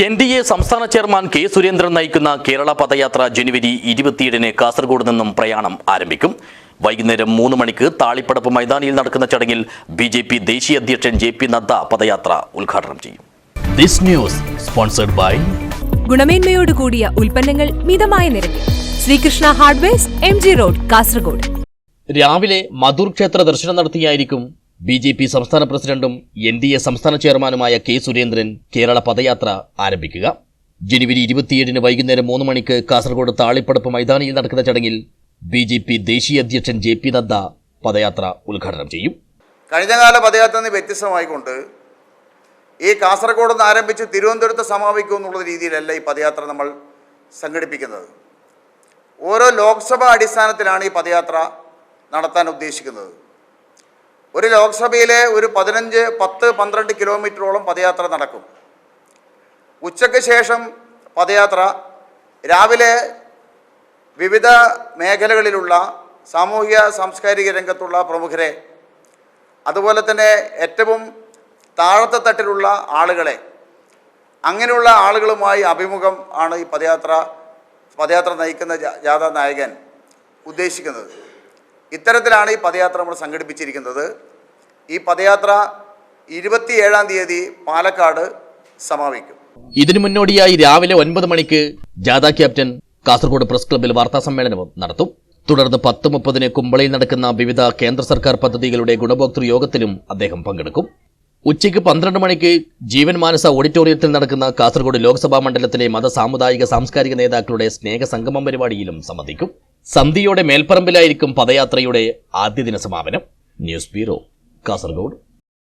N D A സംസ്ഥാന chairman K Surendran നയിക്കുന്ന കേരള പദയാത്ര ജനുവരി ഇരുപത്തിയേഴിന് കാസർഗോഡ് നിന്നും പ്രയാണം ആരംഭിക്കും. വൈകുന്നേരം മൂന്ന് മണിക്ക് താളിപ്പടപ്പ് മൈതാനിയിൽ നടക്കുന്ന ചടങ്ങിൽ ബി ജെ പി ദേശീയ അധ്യക്ഷൻ ജെ പി നദ്ദ പദയാത്ര ഉദ്ഘാടനം ചെയ്യും. ദിസ് ന്യൂസ് സ്പോൺസർഡ് ബൈ ഗുണമേന്മയോട് കൂടിയ ഉൽപ്പന്നങ്ങൾ മിതമായ നിരക്കിൽ. Sreekrishna hardwares M G road Kasaragod. രാവിലെ മധുർ ക്ഷേത്ര ദർശനം നടത്തിയായിരിക്കും ബി ജെ പി സംസ്ഥാന പ്രസിഡന്റും എൻ ഡി എ സംസ്ഥാന ചെയർമാനുമായ കെ സുരേന്ദ്രൻ കേരള പദയാത്ര ആരംഭിക്കുക. ജനുവരി ഇരുപത്തിയേഴിന് വൈകുന്നേരം മൂന്ന് മണിക്ക് കാസർഗോഡ് താളിപ്പടപ്പ് മൈതാനിയിൽ നടക്കുന്ന ചടങ്ങിൽ ബി ജെ പി ദേശീയ അധ്യക്ഷൻ ജെ പി നദ്ദ പദയാത്ര ഉദ്ഘാടനം ചെയ്യും. കഴിഞ്ഞകാല പദയാത്ര വ്യത്യസ്തമായിക്കൊണ്ട് ഈ കാസർഗോഡ് നിന്ന് ആരംഭിച്ച് തിരുവനന്തപുരത്ത് സമാപിക്കും എന്നുള്ള രീതിയിലല്ല ഈ പദയാത്ര നമ്മൾ സംഘടിപ്പിക്കുന്നത്. ഓരോ ലോക്സഭാ അടിസ്ഥാനത്തിലാണ് ഈ പദയാത്ര നടത്താൻ ഉദ്ദേശിക്കുന്നത്. ഒരു ലോക്സഭയിലെ ഒരു പതിനഞ്ച് പത്ത് പന്ത്രണ്ട് കിലോമീറ്ററോളം പദയാത്ര നടക്കും. ഉച്ചയ്ക്ക് ശേഷം പദയാത്ര രാവിലെ വിവിധ മേഖലകളിലുള്ള സാമൂഹിക സാംസ്കാരിക രംഗത്തുള്ള പ്രമുഖരെ അതുപോലെ തന്നെ ഏറ്റവും താഴത്തെ തട്ടിലുള്ള ആളുകളെ അങ്ങനെയുള്ള ആളുകളുമായി അഭിമുഖം ആണ് ഈ പദയാത്ര പദയാത്ര നയിക്കുന്ന ജാഥാ നായകൻ ഉദ്ദേശിക്കുന്നത്. ഇത്തരത്തിലാണ് ഈ പദയാത്ര നമ്മൾ സംഘടിപ്പിച്ചിരിക്കുന്നത്. ഈ പദയാത്ര ഇരുപത്തിയേഴാം തീയതി പാലക്കാട് സമാപിക്കും. ഇതിനു മുന്നോടിയായി രാവിലെ ഒൻപത് മണിക്ക് ജാഥ ക്യാപ്റ്റൻ കാസർഗോഡ് പ്രസ് ക്ലബ്ബിൽ വാർത്താ സമ്മേളനവും നടത്തും. തുടർന്ന് പത്ത് മുപ്പതിന് കുമ്പളയിൽ നടക്കുന്ന വിവിധ കേന്ദ്ര സർക്കാർ പദ്ധതികളുടെ ഗുണഭോക്തൃ യോഗത്തിലും അദ്ദേഹം പങ്കെടുക്കും. ഉച്ചയ്ക്ക് പന്ത്രണ്ട് മണിക്ക് ജീവൻ മാനസ ഓഡിറ്റോറിയത്തിൽ നടക്കുന്ന കാസർഗോഡ് ലോക്സഭാ മണ്ഡലത്തിലെ മത സാമുദായിക സാംസ്കാരിക നേതാക്കളുടെ സ്നേഹ സംഗമം പരിപാടിയിലും സംബന്ധിക്കും. സന്ധിയോടെ മേൽപ്പറമ്പിലായിരിക്കും പദയാത്രയുടെ ആദ്യ ദിന സമാപനം ന്യൂസ് ബ്യൂറോ കാസർഗോഡ്.